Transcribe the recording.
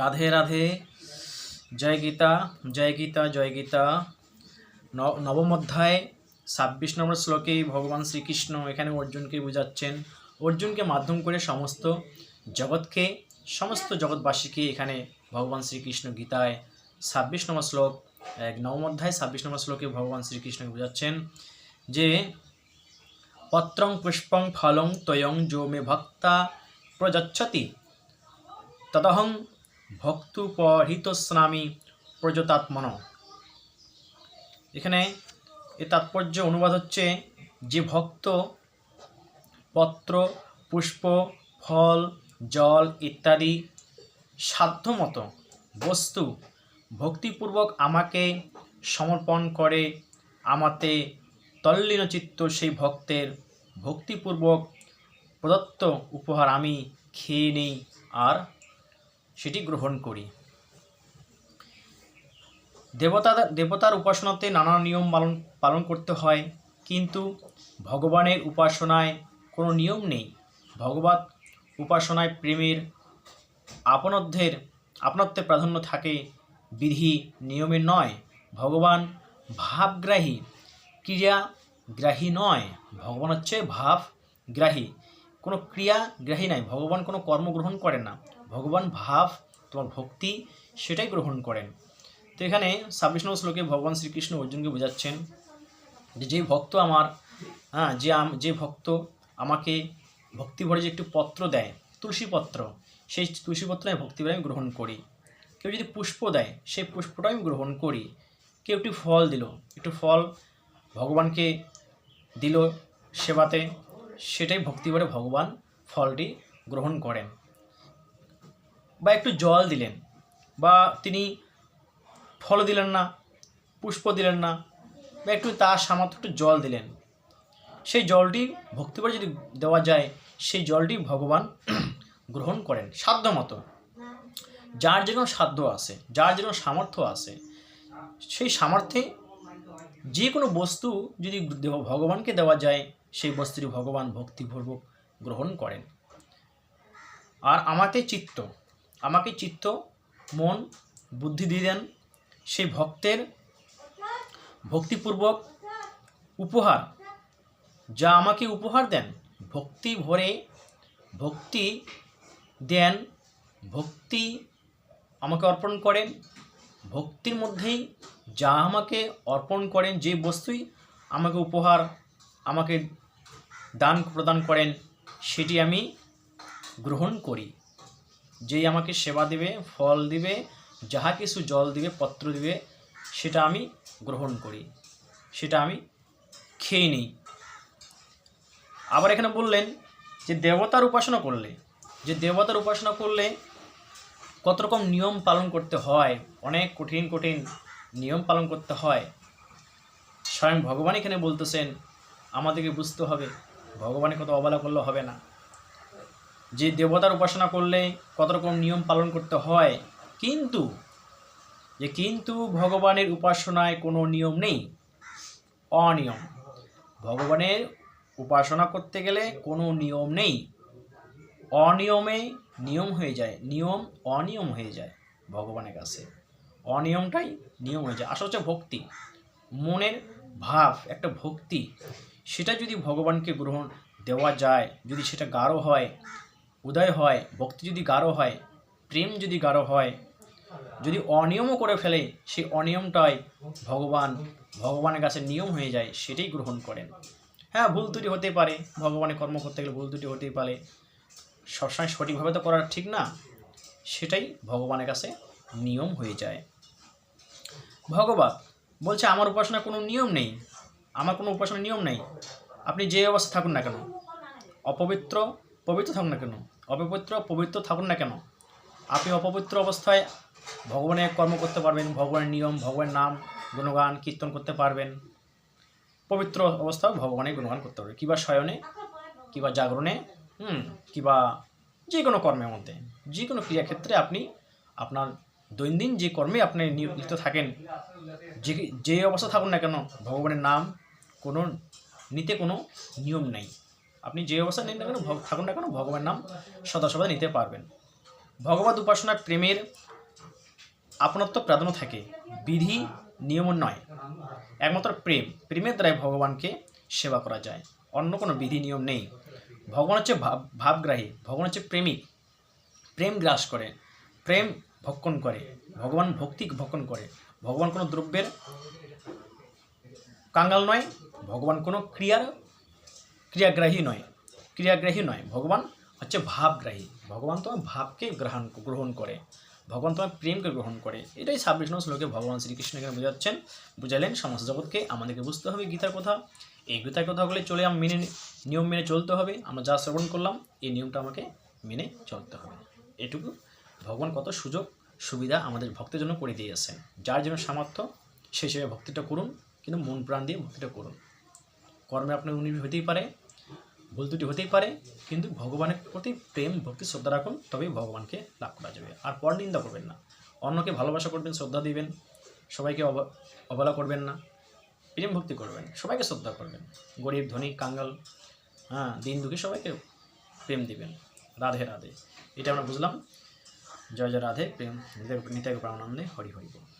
রাধে রাধে। জয় গীতা জয় গীতা জয় গীতা। নবম অধ্যায়, ছাব্বিশ নম্বর শ্লোকে ভগবান শ্রীকৃষ্ণ এখানে অর্জুনকে বোঝাচ্ছেন। অর্জুনকে মাধ্যম করে সমস্ত জগৎকে, সমস্ত জগৎবাসীকে এখানে ভগবান শ্রীকৃষ্ণ গীতায় ছাব্বিশ নম্বর শ্লোক, এক নবম অধ্যায়, ছাব্বিশ নম্বর শ্লোকে ভগবান শ্রীকৃষ্ণকে বোঝাচ্ছেন যে, পত্রং পুষ্পং ফলং তয়ং যো মে ভক্তা প্রযচ্ছতি। তদহং ভক্তুপহৃতস্নামী প্রজতাত্মন। এখানে এ তাৎপর্য অনুবাদ হচ্ছে যে ভক্ত পত্র, পুষ্প, ফল, জল ইত্যাদি সাধ্যমতো বস্তু ভক্তিপূর্বক আমাকে সমর্পণ করে, আমাতে তল্লীনচিত্ত সেই ভক্তের ভক্তিপূর্বক প্রদত্ত উপহার আমি খেয়ে নেই আর সেটি গ্রহণ করি। দেবতা দেবতার উপাসনাতে নানা নিয়ম পালন পালন করতে হয়, কিন্তু ভগবানের উপাসনায় কোনো নিয়ম নেই। ভগবত উপাসনায় প্রেমের আপনত্বের আপনত্বে প্রাধান্য থাকে, বিধি নিয়মের নয়। ভগবান ভাবগ্রাহী ক্রিয়াগ্রাহী নয়। ভগবান হচ্ছে ভাবগ্রাহী। কোনো ক্রিয়াগ্রাহী নাই। ভগবান কোনো কর্ম গ্রহণ করে না। ভগবান ভাব, তোমার ভক্তি, সেটাই গ্রহণ করেন। তো এখানে ছাব্বিশ নম্বর শ্লোকে ভগবান শ্রীকৃষ্ণ অর্জুনকে বোঝাচ্ছেন যে যে ভক্ত আমার হ্যাঁ যে যে ভক্ত আমাকে ভক্তি ভরে যে একটু পত্র দেয় তুলসীপত্র সেই তুলসী পত্র আমি ভক্তি আমি গ্রহণ করি। কেউ যদি পুষ্প দেয়, সেই পুষ্পটা আমি গ্রহণ করি। কেউ একটি ফল দিল, একটু ফল ভগবানকে দিল সেবাতে, সেটাই ভক্তি ভরে ভগবান ফলটি গ্রহণ করেন। বা একটু জল দিলেন বা তিনি ফল দিলেন না পুষ্প দিলেন না, বা একটু তার সামর্থ্য একটু জল দিলেন। সেই জলটি ভক্তি যদি দেওয়া যায়, সেই জলটি ভগবান গ্রহণ করেন সাধ্য মতো। যার যেরকম সাধ্য আছে, যার যেরকম সামর্থ্য আছে, সেই সামর্থ্যে যে কোনো বস্তু যদি ভগবানকে দেওয়া যায়, সেই বস্তুটি ভগবান ভক্তিপূর্বক গ্রহণ করেন। আর আমাকে চিত্ত আমাকে চিত্ত, মন, বুদ্ধি দিয়ে দেন। সেই ভক্তের ভক্তিপূর্বক উপহার যা আমাকে উপহার দেন। ভক্তি ভরে ভক্তি দেন। ভক্তি আমাকে অর্পণ করেন। ভক্তির মধ্যেই যা আমাকে অর্পণ করেন, যে বস্তুই আমাকে উপহার আমাকে দান প্রদান করেন, সেটি আমি গ্রহণ করি। যেই আমাকে সেবা দিবে, ফল দিবে, যাহা কিছু জল দিবে, পত্র দিবে, সেটা আমি গ্রহণ করি। সেটা আমি খেয়ে নিই। আবার এখানে বললেন যে দেবতার উপাসনা করলে। যে দেবতার উপাসনা করলে কত রকম নিয়ম পালন করতে হয়, অনেক কঠিন কঠিন নিয়ম পালন করতে হয়। স্বয়ং ভগবান এখানে বলতেছেন, আমাদেরকে বুঝতে হবে, ভগবানের কত অবহেলা করলে হবে না। যে দেবতার উপাসনা করলে কত রকম নিয়ম পালন করতে হয়, কিন্তু, যে কিন্তু ভগবানের উপাসনায় কোনো নিয়ম নেই, অনিয়ম। ভগবানের উপাসনা করতে গেলে কোনো নিয়ম নেই, অনিয়মে নিয়ম হয়ে যায়, নিয়ম অনিয়ম হয়ে যায় ভগবানের কাছে। অনিয়মটাই নিয়ম হয়ে যায়। আসলে হচ্ছে ভক্তি, মনের ভাব, একটা ভক্তি। সেটা যদি ভগবানকে গ্রহণ দেওয়া যায়, যদি সেটা গাঢ় হয় উদয় হয়, ভক্তি যদি গাঢ় হয়, প্রেম যদি গাঢ় হয়, যদি অনিয়মও করে ফেলে, সেই অনিয়মটাই ভগবান, ভগবানের কাছে নিয়ম হয়ে যায়, সেটাই গ্রহণ করেন। হ্যাঁ ভুল ত্রুটি হতে পারে, ভগবানের কর্ম করতে গেলে ভুল ত্রুটি হতেই পারে। সবসময় সঠিকভাবে তো করা ঠিক না, সেটাই ভগবানের কাছে নিয়ম হয়ে যায়। ভগবান বলছে, আমার উপাসনা কোনো নিয়ম নেই, আমার কোনো উপাসনার নিয়ম নেই। আপনি যে অবস্থা থাকুন না কেন, অপবিত্র পবিত্র থাকুন না কেন? অপবিত্র, পবিত্র থাকুন না কেন? আপনি অপবিত্র অবস্থায় ভগবানের কর্ম করতে পারবেন, ভগবানের নিয়ম, ভগবানের নাম, গুণগান, কীর্তন করতে পারবেন। পবিত্র অবস্থায় ভগবানের গুণগান করতে পারবেন। কিবা শয়নে, কিবা জাগরণে, হুম, কিবা যে কোনো কর্মের মধ্যে। যে কোনো ক্রিয়াক্ষেত্রে আপনি আপনার দৈনন্দিন যে কর্মে আপনি নিয়োজিত থাকেন, যে যে অবস্থা থাকুন না কেন, ভগবানের নাম, কোনো, নিতে কোনো নিয়ম নেই। আপনি যে অবস্থা নিন না কেন থাকুন না কেন, ভগবানের নাম সদা সদা নিতে পারবেন। ভগবত উপাসনায় প্রেমের আপনত্ব প্রাধান্য থাকে। বিধি, নিয়ম নয় একমাত্র প্রেম। প্রেমের দ্বারাই ভগবানকে সেবা করা যায়। অন্য কোনো বিধি, নিয়ম নেই। ভগবান হচ্ছে ভাব, ভাবগ্রাহী। ভগবান হচ্ছে প্রেমিক। প্রেম গ্রাস করে। প্রেম ভক্ষণ করে। ভগবান ভক্তি ভক্ষণ করে। ভগবান কোনো দ্রব্যের কাঙ্গাল নয়। ভগবান কোনো ক্রিয়ার ক্রিয়াগ্রাহী নয় ক্রিয়াগ্রাহী নয় ভগবান হচ্ছে ভাবগ্রাহী ভগবান তোমার ভাবকে গ্রহণ গ্রহণ করে ভগবান তোমার প্রেমকে গ্রহণ করে এটাই ছাব্বিশ নম্বর শ্লোকে ভগবান শ্রীকৃষ্ণ এখানে বোঝাচ্ছেন বুঝালেন সমস্ত জগৎকে আমাদেরকে বুঝতে হবে গীতার কথা এই গীতার কথা কথাগুলি চলে আম মেনে নিয়ম মেনে চলতে হবে আমরা যা শ্রবণ করলাম এই নিয়মটা আমাকে মেনে চলতে হবে এটুকু ভগবান কত সুযোগ সুবিধা আমাদের ভক্তের জন্য করে দিয়ে দিয়েছেন যার জন্য সামর্থ্য সেই হিসেবে ভক্তিটা করুন কিন্তু মন প্রাণ দিয়ে ভক্তিটা করুন কর্মে আপনার উন্নতি হতেই পারে ভুল দুটি হতেই পারে, কিন্তু ভগবানের প্রতি প্রেম, ভক্তি, শ্রদ্ধা রাখুন, তবেই ভগবানকে লাভ করা যাবে। আর পর নিন্দা করবেন না। অন্যকে ভালোবাসা করবেন, শ্রদ্ধা দিবেন, সবাইকে অব- অবহেলা করবেন না, প্রেম, ভক্তি করবেন, সবাইকে শ্রদ্ধা করবেন। গরিব, ধনী, কাঙ্গাল হ্যাঁ দিন দুঃখী সবাইকে প্রেম দিবেন, রাধে রাধে। এটা আমরা বুঝলাম। জয় জয়, রাধে, প্রেম নিতাই নিতাই প্রাণানন্দে, হরি হরি বল।